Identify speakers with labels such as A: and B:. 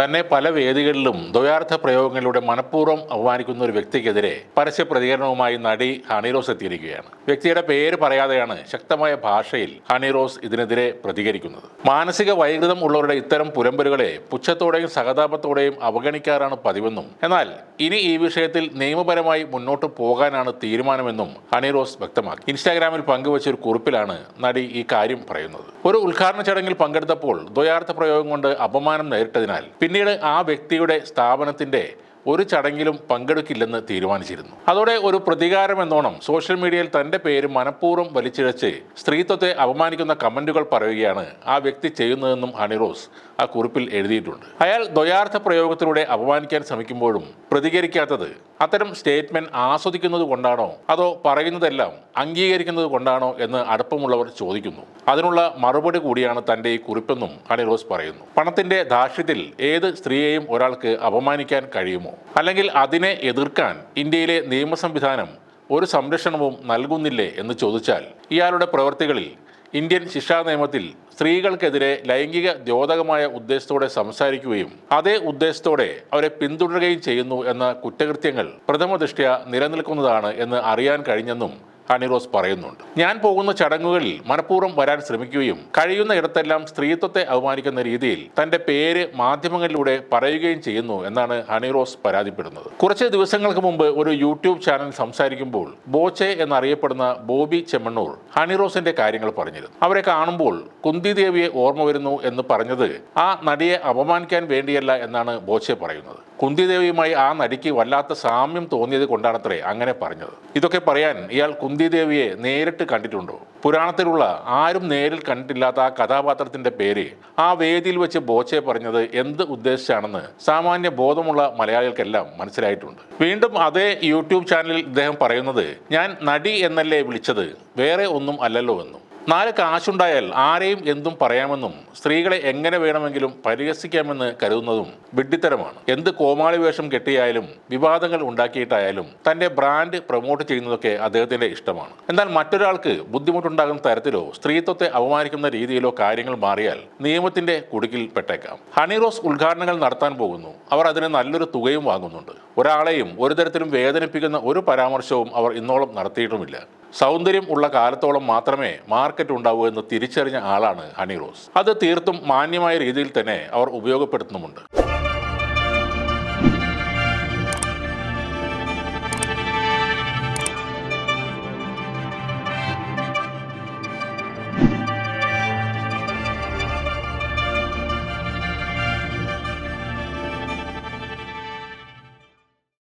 A: തന്നെ പല വേദികളിലും ദ്വയാർത്ഥ പ്രയോഗങ്ങളിലൂടെ മനഃപൂർവം അപമാനിക്കുന്ന ഒരു വ്യക്തിക്കെതിരെ പരസ്യ പ്രതികരണവുമായി നടി ഹണിറോസ് എത്തിയിരിക്കുകയാണ്. വ്യക്തിയുടെ പേര് പറയാതെയാണ് ശക്തമായ ഭാഷയിൽ ഹണി റോസ് ഇതിനെതിരെ പ്രതികരിക്കുന്നത്. മാനസിക വൈകൃതം ഉള്ളവരുടെ ഇത്തരം പുലമ്പലുകളെ പുച്ഛത്തോടെയും സഹതാപത്തോടെയും അവഗണിക്കാറാണ് പതിവെന്നും എന്നാൽ ഇനി ഈ വിഷയത്തിൽ നിയമപരമായി മുന്നോട്ട് പോകാനാണ് തീരുമാനമെന്നും ഹണി റോസ് വ്യക്തമാക്കി. ഇൻസ്റ്റാഗ്രാമിൽ പങ്കുവച്ച ഒരു കുറിപ്പിലാണ് നടി ഈ കാര്യം പറയുന്നത്. ഒരു ഉദ്ഘാടന ചടങ്ങിൽ പങ്കെടുത്തപ്പോൾ ദ്വയാർത്ഥ പ്രയോഗം കൊണ്ട് അപമാനം നേരിട്ടതിനാൽ പിന്നീട് ആ വ്യക്തിയുടെ സ്ഥാപനത്തിന്റെ ഒരു ചടങ്ങിലും പങ്കെടുക്കില്ലെന്ന് തീരുമാനിച്ചിരുന്നു. അതോടെ ഒരു പ്രതികാരം എന്നോണം സോഷ്യൽ മീഡിയയിൽ തന്റെ പേര് മനഃപൂർവം വലിച്ചിഴച്ച് സ്ത്രീത്വത്തെ അപമാനിക്കുന്ന കമന്റുകൾ പറയുകയാണ് ആ വ്യക്തി ചെയ്യുന്നതെന്നും ഹണിറോസ് ആ കുറിപ്പിൽ എഴുതിയിട്ടുണ്ട്. അയാൾ ദ്വയാർത്ഥ പ്രയോഗത്തിലൂടെ അപമാനിക്കാൻ ശ്രമിക്കുമ്പോഴും പ്രതികരിക്കാത്തത് അത്തരം സ്റ്റേറ്റ്മെന്റ് ആസ്വദിക്കുന്നത് കൊണ്ടാണോ അതോ പറയുന്നതെല്ലാം അംഗീകരിക്കുന്നത് കൊണ്ടാണോ എന്ന് അടുപ്പമുള്ളവർ ചോദിക്കുന്നു. അതിനുള്ള മറുപടി കൂടിയാണ് തന്റെ ഈ കുറിപ്പെന്നും ഹണിറോസ് പറയുന്നു. പണത്തിന്റെ ധാർഷ്ട്യത്തിൽ ഏത് സ്ത്രീയെയും ഒരാൾക്ക് അപമാനിക്കാൻ കഴിയുമോ? അല്ലെങ്കിൽ അതിനെ എതിർക്കാൻ ഇന്ത്യയിലെ നിയമ സംവിധാനം ഒരു സംരക്ഷണവും നൽകുന്നില്ലേ എന്ന് ചോദിച്ചാൽ ഇയാളുടെ പ്രവൃത്തികളിൽ ഇന്ത്യൻ ശിക്ഷാ നിയമത്തിൽ സ്ത്രീകൾക്കെതിരെ ലൈംഗിക ദ്യോതകമായ ഉദ്ദേശത്തോടെ സംസാരിക്കുകയും അതേ ഉദ്ദേശത്തോടെ അവരെ പിന്തുടരുകയും ചെയ്യുന്നു എന്ന കുറ്റകൃത്യങ്ങൾ പ്രഥമ ദൃഷ്ട്യ നിലനിൽക്കുന്നതാണ് എന്ന് അറിയാൻ കഴിഞ്ഞെന്നും ഹണിറോസ് പറയുന്നുണ്ട്. ഞാൻ പോകുന്ന ചടങ്ങുകളിൽ മനഃപൂർവം വരാൻ ശ്രമിക്കുകയും കഴിയുന്ന ഇടത്തെല്ലാം സ്ത്രീത്വത്തെ അപമാനിക്കുന്ന രീതിയിൽ തന്റെ പേര് മാധ്യമങ്ങളിലൂടെ പറയുകയും ചെയ്യുന്നു എന്നാണ് ഹണിറോസ് പരാതിപ്പെടുന്നത്. കുറച്ച് ദിവസങ്ങൾക്ക് മുമ്പ് ഒരു യൂട്യൂബ് ചാനൽ സംസാരിക്കുമ്പോൾ ബോച്ചെ എന്നറിയപ്പെടുന്ന ബോബി ചെമ്മണ്ണൂർ ഹണിറോസിന്റെ കാര്യങ്ങൾ പറഞ്ഞിരുന്നു. അവരെ കാണുമ്പോൾ കുന്തി ദേവിയെ ഓർമ്മ വരുന്നു എന്ന് പറഞ്ഞത് ആ നടിയെ അപമാനിക്കാൻ വേണ്ടിയല്ല എന്നാണ് ബോച്ചെ പറയുന്നത്. കുന്തിദേവിയുമായി ആ നടിക്ക് വല്ലാത്ത സാമ്യം തോന്നിയത് കൊണ്ടാണത്രേ അങ്ങനെ പറഞ്ഞത്. ഇതൊക്കെ പറയാൻ ഇയാൾ കുന്തിദേവിയെ നേരിട്ട് കണ്ടിട്ടുണ്ടോ? പുരാണത്തിലുള്ള ആരും നേരിൽ കണ്ടിട്ടില്ലാത്ത ആ കഥാപാത്രത്തിന്റെ പേര് ആ വേദിയിൽ വെച്ച് ബോച്ചെ പറഞ്ഞത് എന്ത് ഉദ്ദേശിച്ചാണെന്ന് സാമാന്യ ബോധമുള്ള മലയാളികൾക്കെല്ലാം മനസ്സിലായിട്ടുണ്ട്. വീണ്ടും അതേ യൂട്യൂബ് ചാനലിൽ ഇദ്ദേഹം പറയുന്നത് ഞാൻ നടി എന്നല്ലേ വിളിച്ചത്? വേറെ ഒന്നും അല്ലല്ലോ എന്നും. നാല് കാശുണ്ടായാൽ ആരെയും എന്തും പറയാമെന്നും സ്ത്രീകളെ എങ്ങനെ വേണമെങ്കിലും പരിഹസിക്കാമെന്ന് കരുതുന്നതും വിഡ്ഢിത്തരമാണ്. എന്ത് കോമാളി വേഷം കെട്ടിയായാലും വിവാദങ്ങൾ ഉണ്ടാക്കിയിട്ടായാലും തന്റെ ബ്രാൻഡ് പ്രൊമോട്ട് ചെയ്യുന്നതൊക്കെ അദ്ദേഹത്തിന്റെ ഇഷ്ടമാണ്. എന്നാൽ മറ്റൊരാൾക്ക് ബുദ്ധിമുട്ടുണ്ടാകുന്ന തരത്തിലോ സ്ത്രീത്വത്തെ അപമാനിക്കുന്ന രീതിയിലോ കാര്യങ്ങൾ മാറിയാൽ നിയമത്തിന്റെ കുടുക്കിൽ പെട്ടേക്കാം. ഹണിറോസ് ഉദ്ഘാടനങ്ങൾ നടത്താൻ പോകുന്നു. അവർ അതിന് നല്ലൊരു തുകയും വാങ്ങുന്നുണ്ട്. ഒരാളെയും ഒരു തരത്തിലും വേദനിപ്പിക്കുന്ന ഒരു പരാമർശവും അവർ ഇന്നോളം നടത്തിയിട്ടുമില്ല. സൗന്ദര്യം ഉള്ള കാലത്തോളം മാത്രമേ മാർക്കറ്റ് ഉണ്ടാവൂ എന്ന് തിരിച്ചറിഞ്ഞ ആളാണ് ഹണി റോസ്. അത് തീർത്തും മാന്യമായ രീതിയിൽ തന്നെ അവർ ഉപയോഗപ്പെടുത്തുന്നുമുണ്ട്.